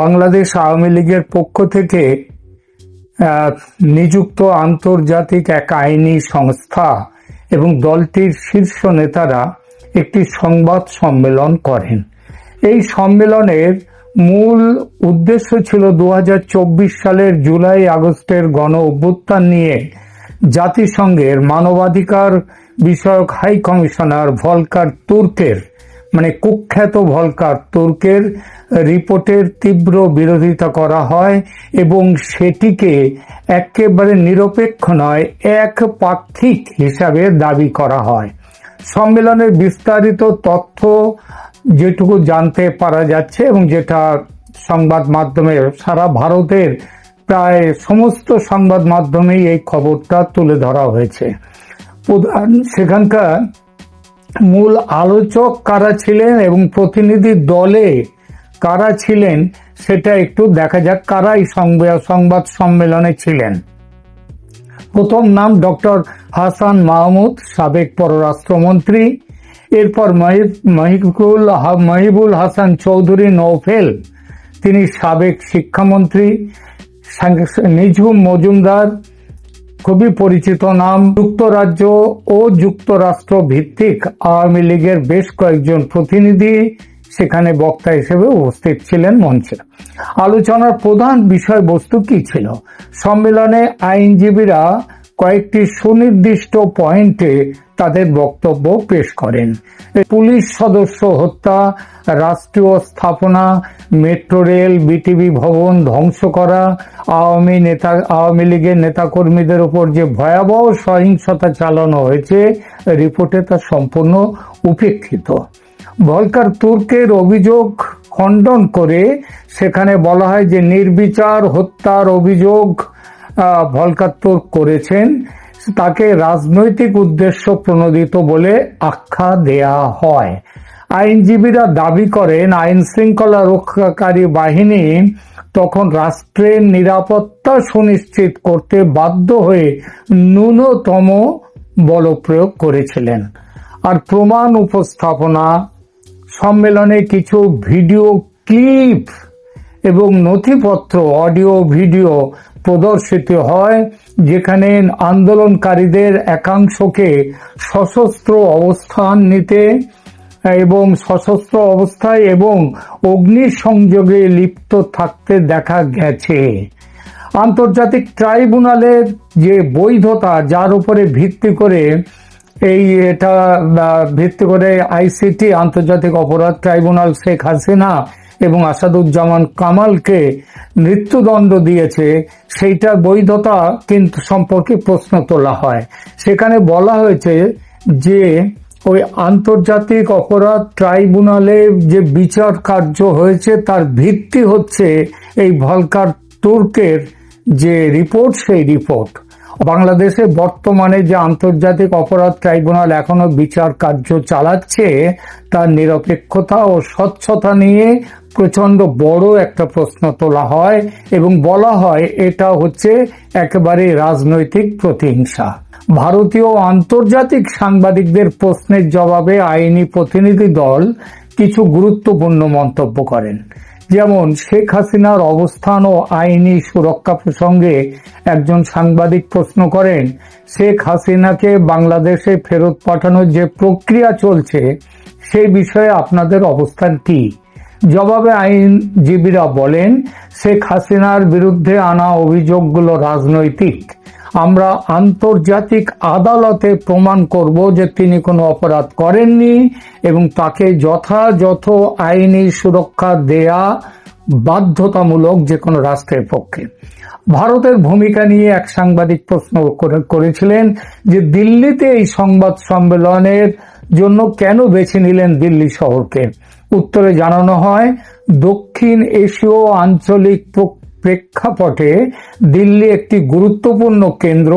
বাংলাদেশ আওয়ামী লীগের পক্ষ থেকে নিযুক্ত আন্তর্জাতিক এক আইনি সংস্থা এবং দলটির শীর্ষ নেতারা একটি সংবাদ সম্মেলন করেন। এই সম্মেলনের মূল উদ্দেশ্য ছিল দু হাজার চব্বিশ সালের জুলাই আগস্টের গণ অভ্যুত্থান নিয়ে জাতিসংঘের মানবাধিকার বিষয়ক হাই কমিশনার ভলকার তুর্কের মানে কুখ্যাত ভলকার তুর্কের রিপোর্টের তীব্র বিরোধিতা করা হয় এবং সেটিকে একেবারে নিরপেক্ষ নয়, এক পাক্ষিক হিসাবে দাবি করা হয়। সম্মেলনের বিস্তারিত তথ্য যেটুকু জানতে পারা যাচ্ছে এবং যেটা সংবাদ মাধ্যমে সারা ভারতের প্রায় সমস্ত সংবাদ মাধ্যমেই এই খবরটা তুলে ধরা হয়েছে। সেখানকার মূল আলোচক কারা ছিলেন এবং প্রতিনিধি দলে কারা ছিলেন সেটা একটু দেখা যাক কারা সংবাদ সম্মেলনে ছিলেন। প্রথম নাম ডক্টর হাসান মাহমুদ, সাবেক পররাষ্ট্রমন্ত্রী। এরপর মহিব- মহিবুল মহিবুল হাসান চৌধুরী নৌফেল, তিনি সাবেক শিক্ষামন্ত্রী। নিঝুম মজুমদার, খুবই পরিচিত নাম। যুক্তরাজ্য ও যুক্তরাষ্ট্র ভিত্তিক আওয়ামী লীগের বেশ কয়েকজন প্রতিনিধি সেখানে বক্তা হিসেবে উপস্থিত ছিলেন মঞ্চে। আলোচনার প্রধান বিষয়বস্তু কি ছিল? সম্মেলনে আইনজীবীরা কয়েকটি সুনির্দিষ্ট পয়েন্টে তাদের বক্তব্য পেশ করেন। পুলিশ সদস্য হত্যা, রাষ্ট্রীয় স্থাপনা, মেট্রো রেল, বিটিভি ভবন ধ্বংস করা, আওয়ামী নেতা, আওয়ামী লীগের নেতাকর্মীদের উপর যে ভয়াবহ সহিংসতা চালানো হয়েছে, রিপোর্টে তা সম্পূর্ণ উপেক্ষিত। ভলকার তুর্কের অভিযোগ খণ্ডন করে সেখানে বলা হয় যে নির্বিচার হত্যার অভিযোগ ভলকার তুর্ক করেছেন। তাকে রাজনৈতিক উদ্দেশ্য প্রণোদিত বলে আখ্যা দেয়া হয়। আইনজীবীরা দাবি করেন আইন শৃঙ্খলা রক্ষাকারী বাহিনী তখন রাষ্ট্রের নিরাপত্তা সুনিশ্চিত করতে বাধ্য হয়ে ন্যূনতম বল প্রয়োগ করেছিলেন। আর প্রমাণ উপস্থাপনা সম্মেলনে কিছু ভিডিও ক্লিপ এবং নথিপত্র, অডিও, ভিডিও প্রদর্শিত হয়, যেখানে আন্দোলনকারীদের একাংশকে সশস্ত্র অবস্থান নিতে এবং সশস্ত্র অবস্থায় এবং অগ্নিসংযোগে লিপ্ত থাকতে দেখা গেছে। আন্তর্জাতিক ট্রাইব্যুনালের যে বৈধতা, যার উপরে ভিত্তি করে এই এটা ভিত্তি করে আইসিটি, আন্তর্জাতিক অপরাধ ট্রাইব্যুনাল শেখ হাসিনা এবং আসাদুজ্জামান কামালকে মৃত্যুদণ্ড দিয়েছে। সেইটার বৈধতা কিন্তু সম্পর্কে প্রশ্ন তোলা হয়। সেখানে বলা হয়েছে যে, ওই আন্তর্জাতিক অপরাধ ট্রাইব্যুনালে যে বিচার কার্য হয়েছে, তার ভিত্তি হচ্ছে এই ভলকার তুর্কের যে রিপোর্ট, সেই রিপোর্ট। বাংলাদেশে বর্তমানে যে আন্তর্জাতিক অপরাধ ট্রাইব্যুনাল এখনও বিচার কার্য চালাচ্ছে, তার নিরপেক্ষতা ও স্বচ্ছতা নিয়ে প্রচণ্ড বড় একটা প্রশ্ন তোলা হয় এবং বলা হয় এটা হচ্ছে একেবারে রাজনৈতিক প্রতিহিংসা। ভারতীয় আন্তর্জাতিক সাংবাদিকদের প্রশ্নের জবাবে আইনি প্রতিনিধি দল কিছু গুরুত্বপূর্ণ মন্তব্য করেন। যেমন শেখ হাসিনার অবস্থান ও আইনি সুরক্ষা প্রসঙ্গে একজন সাংবাদিক প্রশ্ন করেন, শেখ হাসিনাকে বাংলাদেশে ফেরত পাঠানোর যে প্রক্রিয়া চলছে, সেই বিষয়ে আপনাদের অবস্থান কি? জবাবে আইনজীবীরা বলেন, শেখ হাসিনার বিরুদ্ধে আনা অভিযোগগুলো রাজনৈতিক। আমরা আন্তর্জাতিক আদালতে প্রমাণ করব যে তিনি কোনো অপরাধ করেননি এবং তাকে যথাযথ আইনি সুরক্ষা দেয়া বাধ্যতামূলক যে কোনো রাষ্ট্রের পক্ষে। ভারতের ভূমিকা নিয়ে এক সাংবাদিক প্রশ্ন করে- করেছিলেন যে দিল্লিতে এই সংবাদ সম্মেলনের জন্য কেন বেছে নিলেন দিল্লি শহরকে? উত্তরে জানানো হয়, দক্ষিণ এশীয় আঞ্চলিক প্রেক্ষাপটে দিল্লি একটি গুরুত্বপূর্ণ কেন্দ্র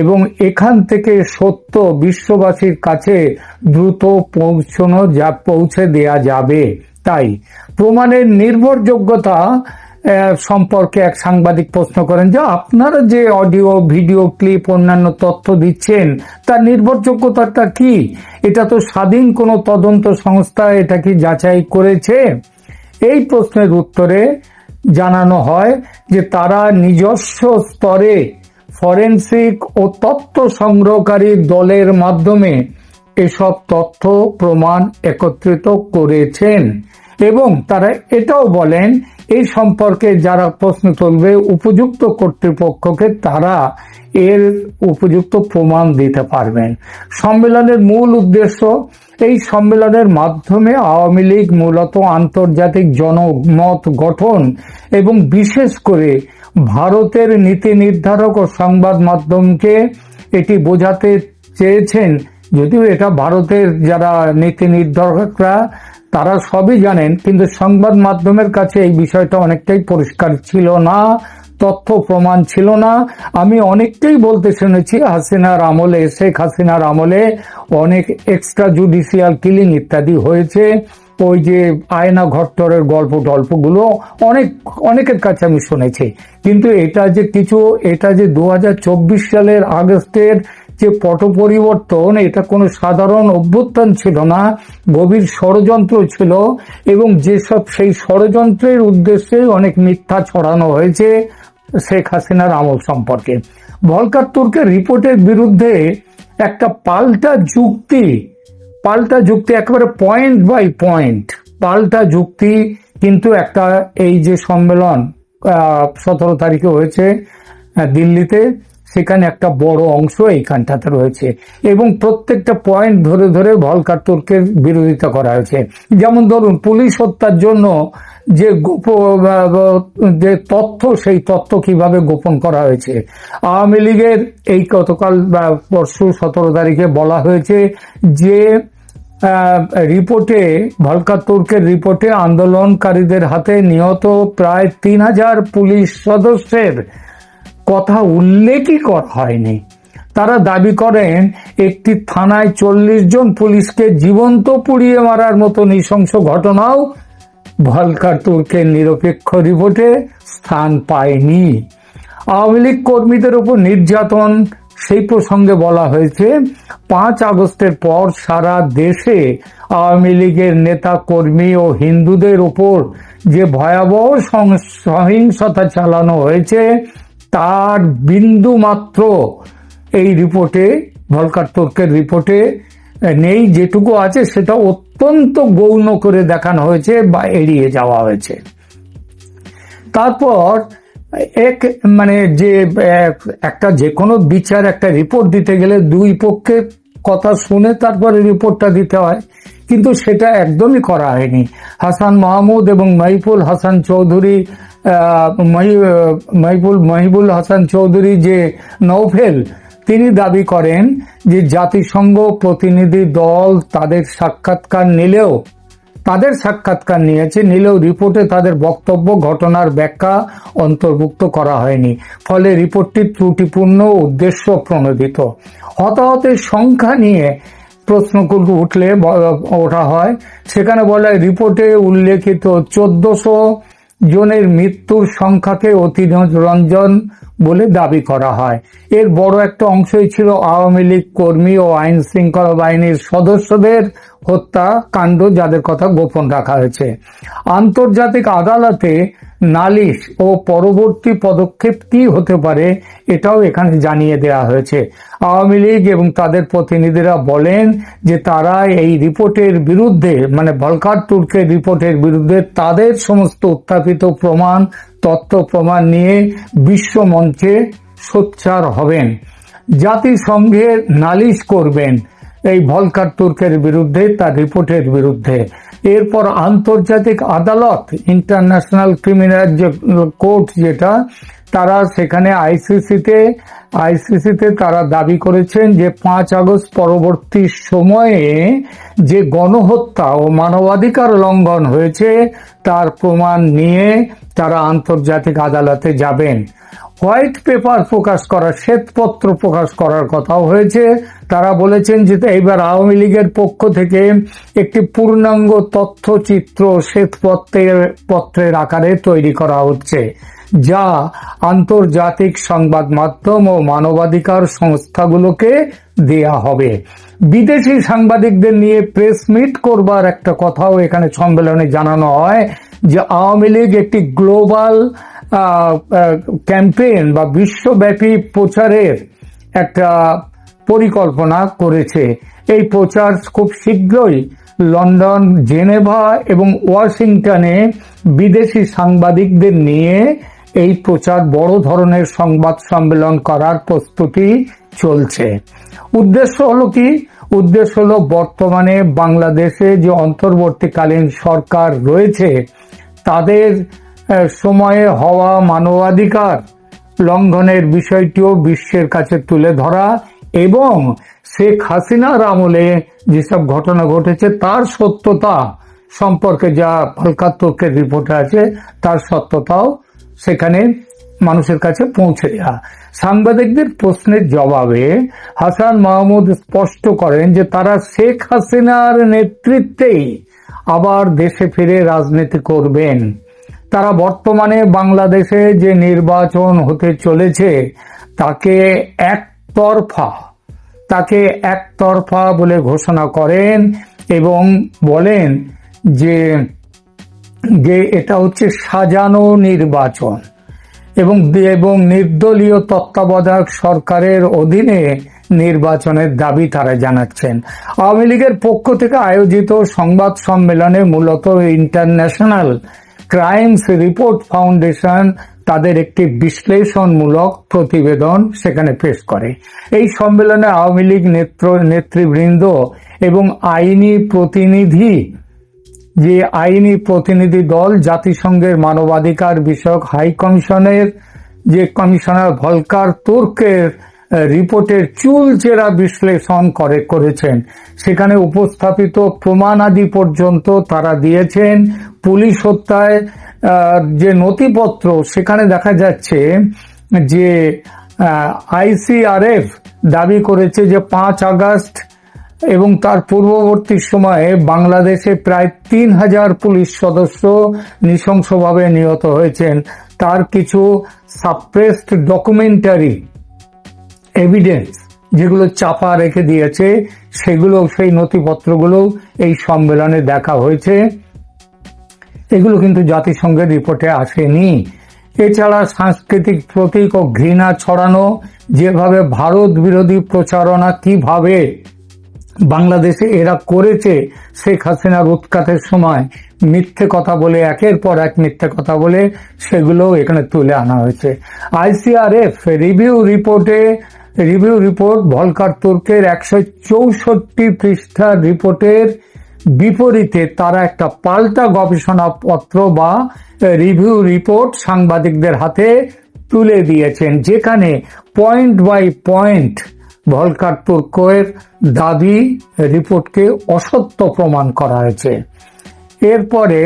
এবং এখান থেকে সত্য বিশ্ববাসীর কাছে দ্রুত পৌঁছানো যা, পৌঁছে দেয়া যাবে। তাই প্রমাণের নির্ভরযোগ্যতা সম্পর্কে এক সাংবাদিক প্রশ্ন করেন যে আপনারা যে অডিও, ভিডিও, ক্লিপ, অন্যান্য তথ্য দিচ্ছেন, তার নির্ভরযোগ্যতাটা কি? এটা তো স্বাধীন কোনো তদন্ত সংস্থা এটা কি যাচাই করেছে? এই প্রশ্নের উত্তরে জানানো হয় যে তারা নিজস্ব স্তরে ফরেন্সিক ও তথ্য সংগ্রহকারী দলের মাধ্যমে এসব তথ্য প্রমাণ একত্রিত করেছেন এবং তারা এটাও বলেন, এই সম্পর্কে যারা প্রশ্ন তুলবে উপযুক্ত কর্তৃপক্ষকে তারা এর উপযুক্ত প্রমাণ দিতে পারবেন। সম্মেলনের মূল উদ্দেশ্য এই সম্মেলনের মাধ্যমে আওয়ামী লীগ মূলত আন্তর্জাতিক জনমত গঠন এবং বিশেষ করে ভারতের নীতি নির্ধারক ও সংবাদ মাধ্যমকে এটি বোঝাতে চেয়েছেন। যদিও এটা ভারতের যারা নীতি নির্ধারকরা, তারা সবই জানেন, কিন্তু সংবাদ মাধ্যমের কাছে এই বিষয়টা অনেকটাই পরিষ্কার ছিল না। তথ্য প্রমাণ ছিল না। আমি অনেকটাই বলতে শুনেছি, হাসিনার আমলে, শেখ হাসিনার আমলে অনেক এক্সট্রা জুডিশিয়াল কিলিং ইত্যাদি হয়েছে। ওই যে আয়না ঘট্টরের গল্প টল্পগুলো অনেক, অনেকের কাছে আমি শুনেছি। কিন্তু এটা যে কিছু, এটা যে দু হাজার চব্বিশ সালের আগস্টের যে পট পরিবর্তন এটা কোনো সাধারণ অভ্যুত্থান ছিল না, গভীর ষড়যন্ত্র ছিল এবং যেসব সেই ষড়যন্ত্রের উদ্দেশ্যে অনেক মিথ্যা ছড়ানো হয়েছে শেখ হাসিনার আমল সম্পর্কে। ভলকার তুর্কের রিপোর্টের বিরুদ্ধে একটা পাল্টা যুক্তি পাল্টা যুক্তি, একেবারে পয়েন্ট বাই পয়েন্ট পাল্টা যুক্তি কিন্তু একটা এই যে সম্মেলন সতেরো তারিখে হয়েছে দিল্লিতে সেখানে একটা বড় অংশ এইখানটাতে রয়েছে। এবং প্রত্যেকটা পয়েন্ট ধরে ধরে ভলকার তুর্কের বিরোধিতা করা হয়েছে। যেমন ধরুন, পুলিশ হত্যার জন্য যে গোপ- যে তথ্য, সেই তথ্য কীভাবে গোপন করা হয়েছে? আওয়ামী লীগের এই গতকাল পরশু সতেরো তারিখে বলা হয়েছে যে রিপোর্টে ভলকা তুর্কের রিপোর্টে আন্দোলনকারীদের হাতে নিহত প্রায় তিন হাজার পুলিশ সদস্যের কথা উল্লেখই করা হয়নি। তারা দাবি করেন, একটি থানায় চল্লিশ জন পুলিশকে জীবন্ত পুড়িয়ে মারার মতো নৃশংস ঘটনাও ভলকার তুর্কের নিরপেক্ষ রিপোর্টে স্থান পায়নি। আওয়ামী লীগ কর্মীদের উপর নির্যাতন, সেই প্রসঙ্গে বলা হয়েছে, পাঁচ আগস্টের পর সারা দেশে আওয়ামী লীগের নেতা, কর্মী ও হিন্দুদের উপর যে ভয়াবহ সহিংসতা চালানো হয়েছে তার বিন্দু মাত্র এই রিপোর্টে ভলকার তুর্কের রিপোর্টে নেই, যেটুকু আছে সেটা অত্যন্ত গৌণ করে দেখানো হয়েছে বা এড়িয়ে যাওয়া হয়েছে। তারপর এক মানে যে এক- একটা যে কোনো বিচার, একটা রিপোর্ট দিতে গেলে দুই পক্ষের কথা শুনে তারপরে রিপোর্টটা দিতে হয়। কিন্তু সেটা একদমই করা হয়নি। হাসান মাহমুদ এবং মাইফুল হাসান চৌধুরী মহিবুল মহিবুল হাসান চৌধুরী যে নৌফেল, তিনি দাবি করেন যে জাতিসংঘ প্রতিনিধি দল তাদের সাক্ষাৎকার নিলেও, তাদের সাক্ষাৎকার নিয়েছে, নিলেও রিপোর্টে তাদের বক্তব্য, ঘটনার ব্যাখ্যা অন্তর্ভুক্ত করা হয়নি। ফলে রিপোর্টটি ত্রুটিপূর্ণ উদ্দেশ্য প্রণোদিত। হতাহতের সংখ্যা নিয়ে প্রশ্নগুলো উঠলে ওঠা হয়। সেখানে বলা রিপোর্টে উল্লেখিত চোদ্দশো জনের মৃত্যুর সংখ্যাকে অতিরঞ্জন বলে দাবি করা হয়। এর বড় একটা অংশই ছিল আওয়ামী লীগ কর্মী ও আইন শৃঙ্খলা বাহিনীর সদস্যদের হত্যা কাণ্ড যাদের কথা গোপন রাখা হয়েছে। আন্তর্জাতিক আদালতে নালিশ ও পরবর্তী পদক্ষেপ কি হতে পারে এটাও এখানে জানিয়ে দেওয়া হয়েছে। আওয়ামী লীগ এবং তাদের প্রতিনিধিরা বলেন যে তারা এই রিপোর্টের বিরুদ্ধে মানে ভলকার তুর্কের রিপোর্টের বিরুদ্ধে তাদের সমস্ত উত্থাপিত প্রমাণ, তথ্য প্রমাণ নিয়ে বিশ্ব মঞ্চে সোচ্চার হবেন। জাতিসংঘের নালিশ করবেন। এই ভলকার তুর্কের বিরুদ্ধে, তার রিপোর্টের বিরুদ্ধে। এরপর আন্তর্জাতিক আদালত ইন্টারন্যাশনাল ক্রিমিনাল কোর্ট যেটা, তারা সেখানে আইসিসিতে আইসিসিতে তারা দাবি করেছেন যে পাঁচ আগস্ট পরবর্তী সময়ে যে গণহত্যা ও মানবাধিকার লঙ্ঘন হয়েছে, তার প্রমাণ নিয়ে তারা আন্তর্জাতিক আদালতে যাবেন। হোয়াইট পেপার প্রকাশ করার, শ্বেতপত্র প্রকাশ করার কথাও হয়েছে। তারা বলেছেন যে এইবার আওয়ামী লীগের পক্ষ থেকে একটি পূর্ণাঙ্গ তথ্যচিত্র শ্বেতপত্রের, পত্রের আকারে তৈরি করা হচ্ছে, যা আন্তর্জাতিক সংবাদ মাধ্যম ও মানবাধিকার সংস্থাগুলোকে দেয়া হবে। বিদেশি সাংবাদিকদের নিয়ে প্রেস মিট করবার একটা কথাও এখানে সম্মেলনে জানানো হয় যে আওয়ামী লীগ একটি গ্লোবাল ক্যাম্পেইন বা বিশ্বব্যাপী প্রচারের একটা পরিকল্পনা করেছে। এই প্রচার খুব শীঘ্রই লন্ডন, জেনেভা এবং ওয়াশিংটনে বিদেশি সাংবাদিকদের নিয়ে এই প্রচার বড় ধরনের সংবাদ সম্মেলন করার প্রস্তুতি চলছে। উদ্দেশ্য হলো কি? উদ্দেশ্য হলো বর্তমানে বাংলাদেশে যে অন্তর্বর্তীকালীন সরকার রয়েছে, তাদের সময়ে হওয়া মানবাধিকার লঙ্ঘনের বিষয়টিও বিশ্বের কাছে তুলে ধরা এবং শেখ হাসিনার আমলে যেসব ঘটনা ঘটেছে, তার সত্যতা সম্পর্কে যা হালকা তর্কের রিপোর্টে আছে, তার সত্যতাও সেখানে মানুষের কাছে পৌঁছে দেওয়া সাংবাদিকদের প্রশ্নের জবাবে হাসান মাহমুদ স্পষ্ট করেন যে তারা শেখ হাসিনার নেতৃত্বেই আবার দেশে ফিরে রাজনীতি করবেন। তারা বর্তমানে বাংলাদেশে যে নির্বাচন হতে চলেছে, তাকে একতরফা তাকে একতরফা বলে ঘোষণা করেন এবং বলেন যে যে এটা হচ্ছে সাজানো নির্বাচন এবং এবং নির্দলীয় তত্ত্বাবধায়ক সরকারের অধীনে নির্বাচনের দাবি তারা জানাচ্ছেন। আওয়ামী লীগের পক্ষ থেকে আয়োজিত সংবাদ সম্মেলনে মূলত ইন্টারন্যাশনাল ক্রাইমস রিপোর্ট ফাউন্ডেশন তাদের একটি বিশ্লেষণমূলক প্রতিবেদন সেখানে পেশ করে। এই সম্মেলনে আওয়ামী লীগ নেত্র, নেতৃবৃন্দ এবং আইনি প্রতিনিধি, যে আইনি প্রতিনিধি দল জাতিসংঘের মানবাধিকার বিষয়ক হাই কমিশনের, যে কমিশনার ভলকার তুর্কের রিপোর্টের চুলচেরা বিশ্লেষণ করে করেছেন। সেখানে উপস্থাপিত প্রমাণাদি পর্যন্ত তারা দিয়েছেন। পুলিশ হত্যায় যে নথিপত্র, সেখানে দেখা যাচ্ছে যে আইসিআরএফ দাবি করেছে যে পাঁচ আগস্ট এবং তার পূর্ববর্তী সময়ে বাংলাদেশে প্রায় তিন হাজার পুলিশ সদস্য নৃশংসভাবে নিহত হয়েছেন। তার কিছু সাপ্রেসড ডকুমেন্টারি এভিডেন্স যেগুলো চাপা রেখে দিয়েছে, সেগুলো, সেই নথিপত্রগুলো এই সম্মেলনে দেখা হয়েছে। এগুলো কিন্তু জাতিসংঘের রিপোর্টে আসেনি। এছাড়া সাংস্কৃতিক প্রতীক ও ঘৃণা ছড়ানো, যেভাবে ভারত বিরোধী প্রচারণা কীভাবে বাংলাদেশে এরা করেছে, শেখ হাসিনার উৎখাতের সময় মিথ্যে কথা বলে, একের পর এক মিথ্যে কথা বলে, সেগুলো এখানে তুলে আনা হয়েছে। আইসিআরএফ রিভিউ রিপোর্টে রিভিউ রিপোর্ট ভলকার তুর্কের একশো চৌষট্টি পৃষ্ঠার রিপোর্টের বিপরীতে তারা একটা পাল্টা গবেষণা পত্র বা রিভিউ রিপোর্ট সাংবাদিকদের হাতে তুলে দিয়েছেন, যেখানে পয়েন্ট বাই পয়েন্ট ভলকার তুর্কের দাবি রিপোর্টকে অসত্য প্রমাণ করা হয়েছে। এরপরে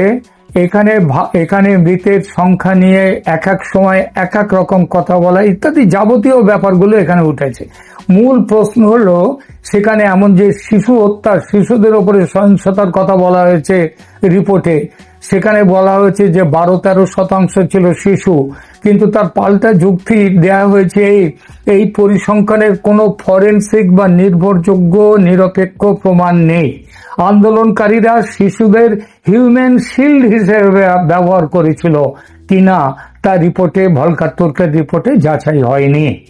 এখানে এখানে মৃতের সংখ্যা নিয়ে এক এক সময় এক এক রকম কথা বলা, ইত্যাদি যাবতীয় ব্যাপারগুলো এখানে উঠেছে। মূল প্রশ্ন হলো, সেখানে এমন যে শিশু হত্যা, শিশুদের ওপরে সহিংসতার কথা বলা হয়েছে রিপোর্টে। সেখানে বলা হয়েছে যে বারো তেরো শতাংশ ছিল শিশু, কিন্তু তার পাল্টা যুক্তি দেয়া হয়েছে এই এই পরিসংখ্যানের কোনো ফরেনসিক বা নির্ভরযোগ্য নিরপেক্ষ প্রমাণ নেই। আন্দোলনকারীরা শিশুদের হিউম্যান শিল্ড হিসেবে ব্যবহার করেছিল কিনা তা রিপোর্টে, ভলকার রিপোর্টে যাচাই হয়নি।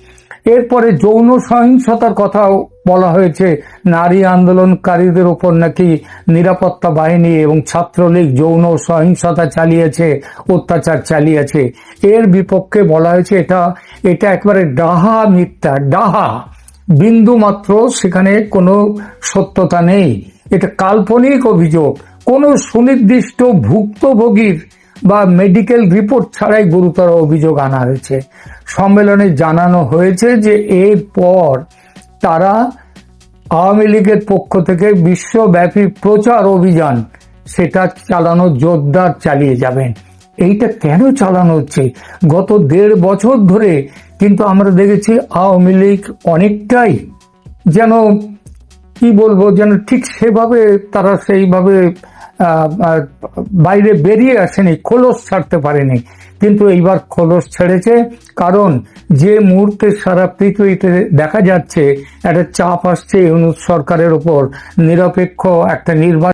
এরপরে যৌন সহিংসতার কথা বলা হয়েছে। নারী আন্দোলনকারীদের উপর নাকি নিরাপত্তা বাহিনী এবং ছাত্রলীগ যৌন সহিংসতা চালিয়েছে, অত্যাচার চালিয়েছে। এর বিপক্ষে বলা হয়েছে এটা এটা একবারে ডাহা মিথ্যা, ডাহা। বিন্দু মাত্র সেখানে কোনো সত্যতা নেই। এটা কাল্পনিক অভিযোগ। কোনো সুনির্দিষ্ট ভুক্তভোগীর বা মেডিকেল রিপোর্ট ছাড়াই গুরুতর অভিযোগ আনা হয়েছে। সম্মেলনে জানানো হয়েছে যে এরপর তারা আওয়ামী লীগের পক্ষ থেকে বিশ্বব্যাপী প্রচার অভিযান, সেটা চালানো জোরদার চালিয়ে যাবেন। এইটা কেন চালানো হচ্ছে? গত দেড় বছর ধরে কিন্তু আমরা দেখেছি আওয়ামী লীগ অনেকটাই যেন, কি বলব, যেন ঠিক সেভাবে তারা সেইভাবে বাইরে বেরিয়ে আসেনি, খোলস ছাড়তে পারেনি। কিন্তু এইবার খোলস ছেড়েছে, কারণ যে মুহূর্তে সারা পৃথিবীতে দেখা যাচ্ছে, একটা চাপ আসছে ইউনুস সরকারের উপর নিরপেক্ষ একটা নির্বাচন